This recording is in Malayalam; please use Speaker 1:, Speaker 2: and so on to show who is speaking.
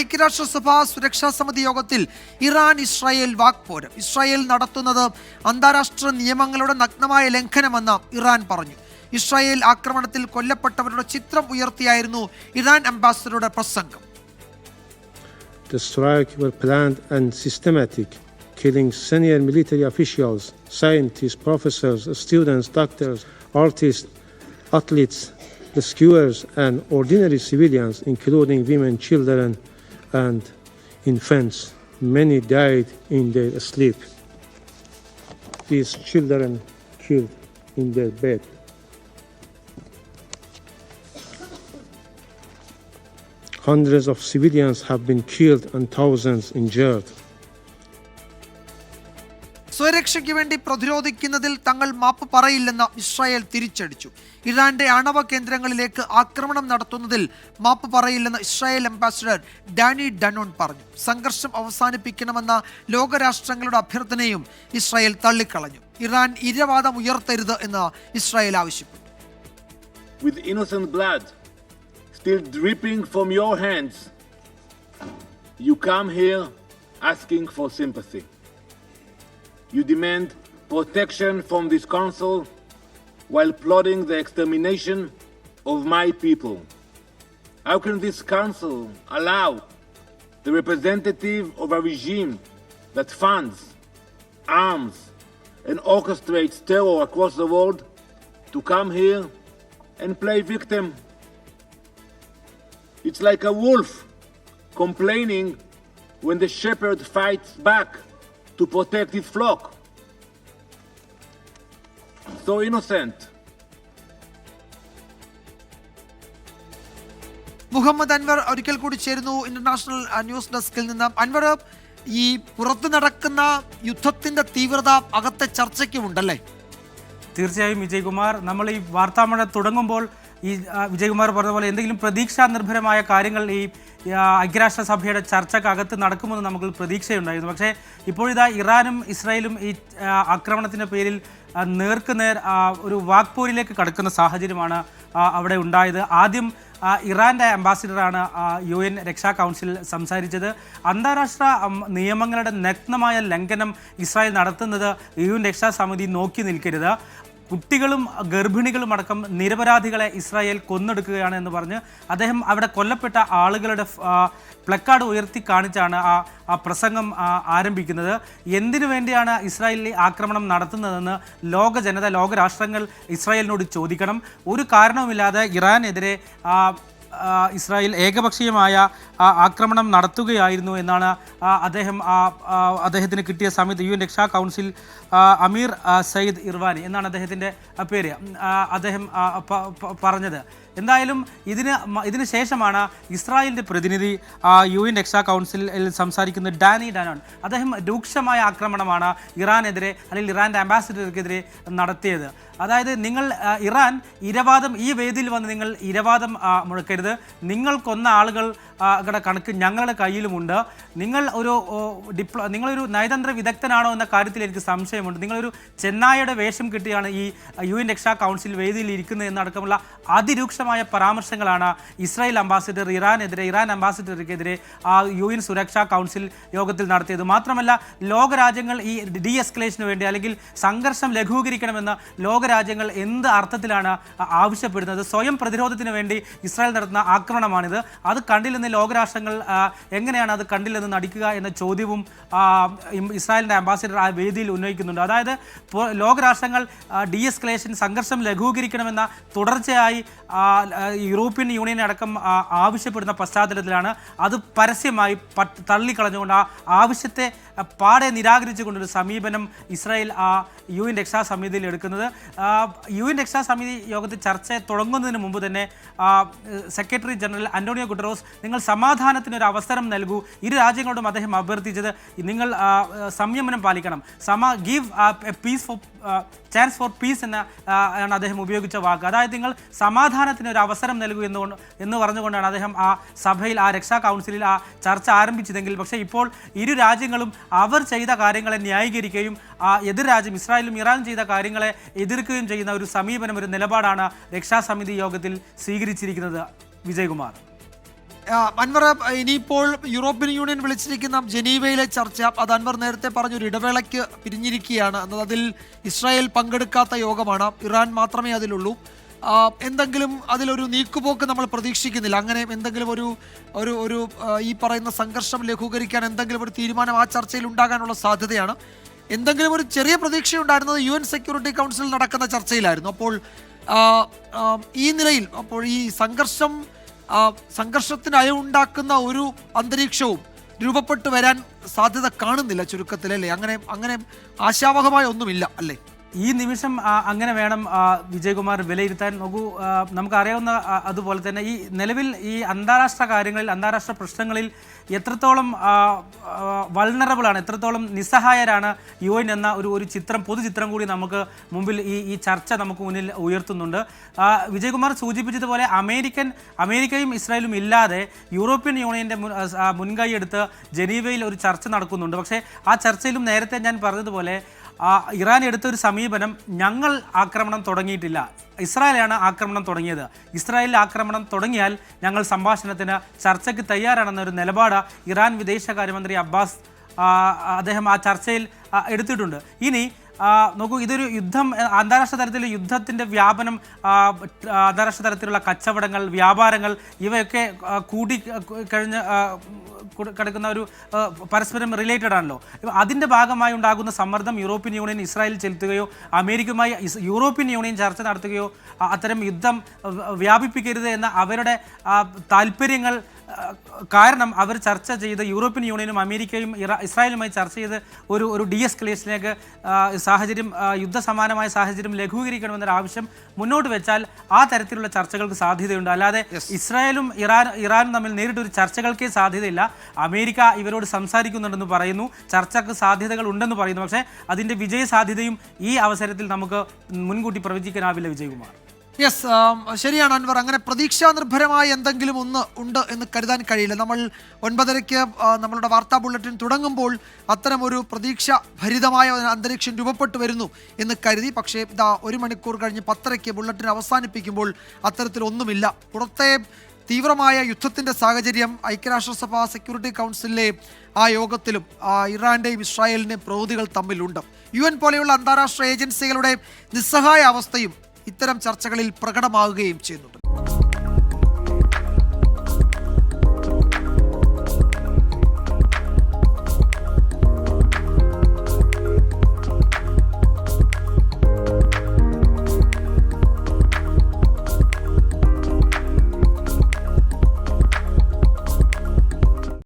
Speaker 1: ഐക്യരാഷ്ട്രസഭ സുരക്ഷാ സമിതി യോഗത്തിൽ ഇറാൻ ഇസ്രായേൽ വാക്പോരം ഇസ്രായേൽ നടത്തുന്നത് അന്താരാഷ്ട്ര നിയമങ്ങളുടെ നഗ്നമായ ലംഘനമെന്ന് ഇറാൻ പറഞ്ഞു ഇസ്രായേൽ ആക്രമണത്തിൽ കൊല്ലപ്പെട്ടവരുടെ ചിത്രം ഉയർത്തിയായിരുന്നു ഇറാൻ അംബാസഡറുടെ പ്രസംഗം
Speaker 2: The strike were planned and systematic, killing senior military officials, scientists, professors, students, doctors, artists, athletes, rescuers, and ordinary civilians, including women, children, and infants. Many died in their sleep. These children killed in their bed. Hundreds of civilians have been killed and thousands injured.
Speaker 1: സ്വരക്ഷയ്ക്ക് വേണ്ടി പ്രതിരോധിക്കുന്നതിൽ തങ്ങൾ മാപ്പ് പറയില്ലെന്ന് ഇസ്രായേൽ തിരിച്ചടിച്ചു. ഇറാന്റെ ആണവ കേന്ദ്രങ്ങളിലേക്ക് ആക്രമണം നടത്തുന്നതിൽ മാപ്പ് പറയില്ലെന്ന് ഇസ്രായേൽ അംബാസിഡർ ഡാനി ഡനോൺ പറഞ്ഞു. സംഘർഷം അവസാനിപ്പിക്കണമെന്ന ലോകരാഷ്ട്രങ്ങളുടെ അഭ്യർത്ഥനയും ഇസ്രായേൽ തള്ളിക്കളഞ്ഞു. ഇറാൻ ഇരവാദം ഉയർത്തരുത് എന്ന് ഇസ്രായേൽ ആവശ്യപ്പെട്ടു.
Speaker 3: With innocent blood still dripping from your hands, you come here asking for sympathy. You demand protection from this council while plotting the extermination of my people. How can this council allow the representative of a regime that funds, arms, and orchestrates terror across the world to come here and play victim. It's like a wolf complaining when the shepherd fights back to protect his flock. So innocent.
Speaker 1: Muhammad Anwar ഒരിക്കൽ കൂടി ചേരുന്നു ഇന്റർനാഷണൽ ന്യൂസ് ഡെസ്കിൽ നിന്ന് അൻവർ ഈ പുറത്ത് നടക്കുന്ന യുദ്ധത്തിന്റെ തീവ്രത അകത്തെ ചർച്ചയ്ക്കുമുണ്ടല്ലേ
Speaker 4: തീർച്ചയായും വിജയകുമാർ നമ്മൾ ഈ വാർത്താമഴ തുടങ്ങുമ്പോൾ ഈ വിജയകുമാർ പറഞ്ഞ പോലെ എന്തെങ്കിലും പ്രതീക്ഷാ നിർഭരമായ കാര്യങ്ങൾ ഈ ഐക്യരാഷ്ട്ര സഭയുടെ ചർച്ചക്കകത്ത് നടക്കുമെന്ന് നമുക്ക് പ്രതീക്ഷയുണ്ടായിരുന്നു. പക്ഷേ ഇപ്പോഴിതാ ഇറാനും ഇസ്രായേലും ഈ ആക്രമണത്തിന്റെ പേരിൽ നേർക്കുനേർ ഒരു വാക്പോരിലേക്ക് കടക്കുന്ന സാഹചര്യമാണ് അവിടെ ഉണ്ടായത്. ആദ്യം ഇറാന്റെ അംബാസിഡറാണ് യു എൻ രക്ഷാ കൗൺസിൽ സംസാരിച്ചത്. അന്താരാഷ്ട്ര നിയമങ്ങളുടെ നഗ്നമായ ലംഘനം ഇസ്രായേൽ നടത്തുന്നത് യു എൻ രക്ഷാ സമിതി നോക്കി നിൽക്കരുത്. കുട്ടികളും ഗർഭിണികളും അടക്കം നിരപരാധികളെ ഇസ്രായേൽ കൊന്നെടുക്കുകയാണ് എന്ന് പറഞ്ഞ് അദ്ദേഹം അവിടെ കൊല്ലപ്പെട്ട ആളുകളുടെ പ്ലക്കാർഡ് ഉയർത്തി കാണിച്ചാണ് ആ ആ പ്രസംഗം ആരംഭിക്കുന്നത്. എന്തിനു വേണ്ടിയാണ് ഇസ്രായേലിൽ ആക്രമണം നടത്തുന്നതെന്ന് ലോക ജനത ലോകരാഷ്ട്രങ്ങൾ ഇസ്രായേലിനോട് ചോദിക്കണം. ഒരു കാരണവുമില്ലാതെ ഇറാനെതിരെ ഇസ്രായേൽ ഏകപക്ഷീയമായ ആക്രമണം നടത്തുകയായിരുന്നു എന്നാണ് അദ്ദേഹം അദ്ദേഹത്തിന് കിട്ടിയ സമയത്ത് യു എൻ രക്ഷാ കൗൺസിൽ അമീർ സയ്യിദ് ഇർവാനി എന്നാണ് അദ്ദേഹത്തിന്റെ പേര്. അദ്ദേഹം പറഞ്ഞത്. എന്തായാലും ഇതിന് ഇതിന് ശേഷമാണ് ഇസ്രായേലിന്റെ പ്രതിനിധി യു എൻ രക്ഷാ കൗൺസിലിൽ സംസാരിക്കുന്ന ഡാനി ഡാനോൺ. അദ്ദേഹം രൂക്ഷമായ ആക്രമണമാണ് ഇറാനെതിരെ അല്ലെങ്കിൽ ഇറാന്റെ അംബാസിഡർക്കെതിരെ നടത്തിയത്. അതായത് നിങ്ങൾ ഇറാൻ ഇരവാദം ഈ വേദിയിൽ വന്ന് നിങ്ങൾ ഇരവാദം മുഴക്കരുത്. നിങ്ങൾ കൊന്ന ആളുകൾ ആ, കണക്ക് ഞങ്ങളുടെ കയ്യിലുമുണ്ട്. നിങ്ങൾ ഒരു ഡിപ്ലോ നിങ്ങളൊരു നയതന്ത്ര വിദഗ്ധനാണോ എന്ന കാര്യത്തിൽ എനിക്ക് സംശയമുണ്ട്. നിങ്ങളൊരു ചെന്നായയുടെ വേഷം കിട്ടിയാണ് ഈ യു എൻ രക്ഷാ കൗൺസിൽ വേദിയിൽ ഇരിക്കുന്നത് എന്നടക്കമുള്ള അതിരൂക്ഷമായ പരാമർശങ്ങളാണ് ഇസ്രായേൽ അംബാസിഡർ ഇറാനെതിരെ ഇറാൻ അംബാസിഡർക്കെതിരെ ആ യു എൻ സുരക്ഷാ കൗൺസിൽ യോഗത്തിൽ നടത്തിയത്. മാത്രമല്ല ലോകരാജ്യങ്ങൾ ഈ ഡി എസ്കലേഷന് വേണ്ടി അല്ലെങ്കിൽ സംഘർഷം ലഘൂകരിക്കണമെന്ന് ലോകരാജ്യങ്ങൾ എന്ത് അർത്ഥത്തിലാണ് ആവശ്യപ്പെടുന്നത് സ്വയം പ്രതിരോധത്തിന് വേണ്ടി ഇസ്രായേൽ നടത്തുന്ന ആക്രമണമാണിത്. അത് കണ്ടില്ലെന്ന് ലോകരാഷ്ട്രങ്ങൾ എങ്ങനെയാണ് അത് കണ്ടില്ലെന്ന് നടിക്കുക എന്ന ചോദ്യവും ഇസ്രായേലിന്റെ അംബാസിഡർ ആ വേദിയിൽ ഉന്നയിക്കുന്നുണ്ട്. അതായത് ലോകരാഷ്ട്രങ്ങൾ ഡി എസ്കലേഷൻ സംഘർഷം ലഘൂകരിക്കണമെന്ന തുടർച്ചയായി യൂറോപ്യൻ യൂണിയൻ അടക്കം ആവശ്യപ്പെടുന്ന പശ്ചാത്തലത്തിലാണ് അത് പരസ്യമായി തള്ളിക്കളഞ്ഞുകൊണ്ട് ആ ആവശ്യത്തെ പാടെ നിരാകരിച്ചുകൊണ്ടൊരു സമീപനം ഇസ്രായേൽ ആ യു എൻ രക്ഷാ സമിതിയിൽ എടുക്കുന്നത്. യു എൻ രക്ഷാ സമിതി യോഗത്തിൽ ചർച്ച തുടങ്ങുന്നതിന് മുമ്പ് തന്നെ സെക്രട്ടറി ജനറൽ അന്റോണിയോ ഗുട്ടറോസ് നിങ്ങൾ സമാധാനത്തിനൊരു അവസരം നൽകൂ. ഇരു രാജ്യങ്ങളോടും അദ്ദേഹം അഭ്യർത്ഥിച്ചത് നിങ്ങൾ സംയമനം പാലിക്കണം. സമ give peace for chance for peace എന്ന ആണ് അദ്ദേഹം ഉപയോഗിച്ച വാക്ക്. അതായത് നിങ്ങൾ സമാധാനത്തിന് ഒരു അവസരം നൽകൂ എന്ന് എന്ന് പറഞ്ഞുകൊണ്ടാണ് അദ്ദേഹം ആ സഭയിൽ ആ രക്ഷാ കൗൺസിലിൽ ആ ചർച്ച ആരംഭിച്ചതെങ്കിൽ പക്ഷേ ഇപ്പോൾ ഇരു രാജ്യങ്ങളും അവർ ചെയ്ത കാര്യങ്ങളെ ന്യായീകരിക്കുകയും ആ എതിർ രാജ്യം ഇസ്രായേലും ഇറാനും ചെയ്ത കാര്യങ്ങളെ എതിർക്കുകയും ചെയ്യുന്ന ഒരു സമീപനം ഒരു നിലപാടാണ് രക്ഷാസമിതി യോഗത്തിൽ സ്വീകരിച്ചിരിക്കുന്നത് വിജയകുമാർ.
Speaker 1: അൻവർ ഇനിയിപ്പോൾ യൂറോപ്യൻ യൂണിയൻ വിളിച്ചിരിക്കുന്ന ജനീവയിലെ ചർച്ച അത് അൻവർ നേരത്തെ പറഞ്ഞൊരു ഇടവേളയ്ക്ക് പിരിഞ്ഞിരിക്കുകയാണ്. എന്നത് അതിൽ ഇസ്രായേൽ പങ്കെടുക്കാത്ത യോഗമാണ്. ഇറാൻ മാത്രമേ അതിലുള്ളൂ. എന്തെങ്കിലും അതിലൊരു നീക്കുപോക്ക് നമ്മൾ പ്രതീക്ഷിക്കുന്നില്ല. അങ്ങനെ എന്തെങ്കിലും ഒരു ഒരു ഒരു ഈ പറയുന്ന സംഘർഷം ലഘൂകരിക്കാൻ എന്തെങ്കിലും ഒരു തീരുമാനം ആ ചർച്ചയിൽ ഉണ്ടാകാനുള്ള സാധ്യതയാണ്. എന്തെങ്കിലും ഒരു ചെറിയ പ്രതീക്ഷ ഉണ്ടായിരുന്നത് യു എൻ സെക്യൂരിറ്റി കൗൺസിൽ നടക്കുന്ന ചർച്ചയിലായിരുന്നു. അപ്പോൾ ഈ നിലയിൽ അപ്പോൾ ഈ സംഘർഷം സംഘർഷത്തിന് അയവുണ്ടാക്കുന്ന ഒരു അന്തരീക്ഷവും രൂപപ്പെട്ടു വരാൻ സാധ്യത കാണുന്നില്ല ചുരുക്കത്തിൽ അല്ലേ അങ്ങനെ അങ്ങനെ ആശാവഹമായ ഒന്നുമില്ല അല്ലേ?
Speaker 4: ഈ നിമിഷം അങ്ങനെ വേണം വിജയകുമാർ വിലയിരുത്താൻ. നോക്കൂ നമുക്കറിയാവുന്ന അതുപോലെ തന്നെ ഈ നിലവിൽ ഈ അന്താരാഷ്ട്ര കാര്യങ്ങളിൽ അന്താരാഷ്ട്ര പ്രശ്നങ്ങളിൽ എത്രത്തോളം വൾണറബിൾ ആണ് എത്രത്തോളം നിസ്സഹായരാണ് യു എൻ എന്ന ഒരു ഒരു ചിത്രം പൊതുചിത്രം കൂടി നമുക്ക് മുമ്പിൽ ഈ ഈ ചർച്ച നമുക്ക് മുന്നിൽ ഉയർത്തുന്നുണ്ട്. വിജയകുമാർ സൂചിപ്പിച്ചതുപോലെ അമേരിക്കൻ അമേരിക്കയും ഇസ്രായേലും ഇല്ലാതെ യൂറോപ്യൻ യൂണിയന്റെ മുൻ- ആ, മുൻകൈ എടുത്ത് ജനീവയിൽ ഒരു ചർച്ച നടക്കുന്നുണ്ട്. പക്ഷേ ആ ചർച്ചയിലും നേരത്തെ ഞാൻ പറഞ്ഞതുപോലെ ഇറാൻ എടുത്ത ഒരു സമീപനം ഞങ്ങൾ ആക്രമണം തുടങ്ങിയിട്ടില്ല. ഇസ്രായേലാണ് ആക്രമണം തുടങ്ങിയത്. ഇസ്രായേലിൽ ആക്രമണം തുടങ്ങിയാൽ ഞങ്ങൾ സംഭാഷണത്തിന് ചർച്ചയ്ക്ക് തയ്യാറാണെന്നൊരു നിലപാട് ഇറാൻ വിദേശകാര്യമന്ത്രി അബ്ബാസ് അദ്ദേഹം ആ ചർച്ചയിൽ എടുത്തിട്ടുണ്ട്. ഇനി നോക്കൂ ഇതൊരു യുദ്ധം അന്താരാഷ്ട്ര തലത്തിൽ യുദ്ധത്തിന്റെ വ്യാപനം അന്താരാഷ്ട്ര തലത്തിലുള്ള കച്ചവടങ്ങൾ വ്യാപാരങ്ങൾ ഇവയൊക്കെ കൂടി കഴിഞ്ഞ കിടക്കുന്ന ഒരു പരസ്പരം റിലേറ്റഡ് ആണല്ലോ. അതിന്റെ ഭാഗമായി ഉണ്ടാകുന്ന സമ്മർദ്ദം യൂറോപ്യൻ യൂണിയൻ ഇസ്രായേൽ ചെലുത്തുകയോ അമേരിക്കയുമായി യൂറോപ്യൻ യൂണിയൻ ചർച്ച നടത്തുകയോ അത്തരം യുദ്ധം വ്യാപിപ്പിക്കരുത് എന്ന അവരുടെ താല്പര്യങ്ങൾ കാരണം അവർ ചർച്ച ചെയ്ത് യൂറോപ്യൻ യൂണിയനും അമേരിക്കയും ഇറ- ഇസ്രായേലുമായി ചർച്ച ചെയ്ത് ഒരു ഒരു ഡി എസ്കലേഷനിലേക്ക് സാഹചര്യം യുദ്ധസമാനമായ സാഹചര്യം ലഘൂകരിക്കണമെന്നൊരു ആവശ്യം മുന്നോട്ട് വെച്ചാൽ ആ തരത്തിലുള്ള ചർച്ചകൾക്ക് സാധ്യതയുണ്ട്. അല്ലാതെ ഇസ്രായേലും ഇറാൻ ഇറാനും തമ്മിൽ നേരിട്ടൊരു ചർച്ചകൾക്കേ സാധ്യതയില്ല. അമേരിക്ക ഇവരോട് സംസാരിക്കുന്നുണ്ടെന്ന് പറയുന്നു. ചർച്ചക്ക് സാധ്യതകൾ ഉണ്ടെന്ന് പറയുന്നു. പക്ഷേ അതിന്റെ വിജയ സാധ്യതയും ഈ അവസരത്തിൽ നമുക്ക് മുൻകൂട്ടി പ്രവചിക്കാനാവില്ല വിജയകുമാർ.
Speaker 1: യെസ് ശരിയാണ് അൻവർ. അങ്ങനെ പ്രതീക്ഷാ നിർഭരമായ എന്തെങ്കിലും ഒന്ന് ഉണ്ട് എന്ന് കരുതാൻ കഴിയില്ല. നമ്മൾ ഒൻപതരയ്ക്ക് നമ്മളുടെ വാർത്താ ബുള്ളറ്റിൻ തുടങ്ങുമ്പോൾ അത്തരം ഒരു പ്രതീക്ഷ ഭരിതമായ അന്തരീക്ഷം രൂപപ്പെട്ടു വരുന്നു എന്ന് കരുതി. പക്ഷേ ഇതാ ഒരു മണിക്കൂർ കഴിഞ്ഞ് പത്തരയ്ക്ക് ബുള്ളറ്റിൻ അവസാനിപ്പിക്കുമ്പോൾ അത്തരത്തിലൊന്നുമില്ല പുറത്തെ തീവ്രമായ യുദ്ധത്തിന്റെ സാഹചര്യം ഐക്യരാഷ്ട്രസഭ സെക്യൂരിറ്റി കൗൺസിലിലെ ആ യോഗത്തിലും ഇറാന്റെയും ഇസ്രായേലിന്റെയും പ്രവൃത്തികൾ തമ്മിലുണ്ട്. യു എൻ പോലെയുള്ള അന്താരാഷ്ട്ര ഏജൻസികളുടെ നിസ്സഹായ അവസ്ഥയും ഇത്തരം ചർച്ചകളിൽ പ്രകടമാവുകയും ചെയ്യുന്നുണ്ട്.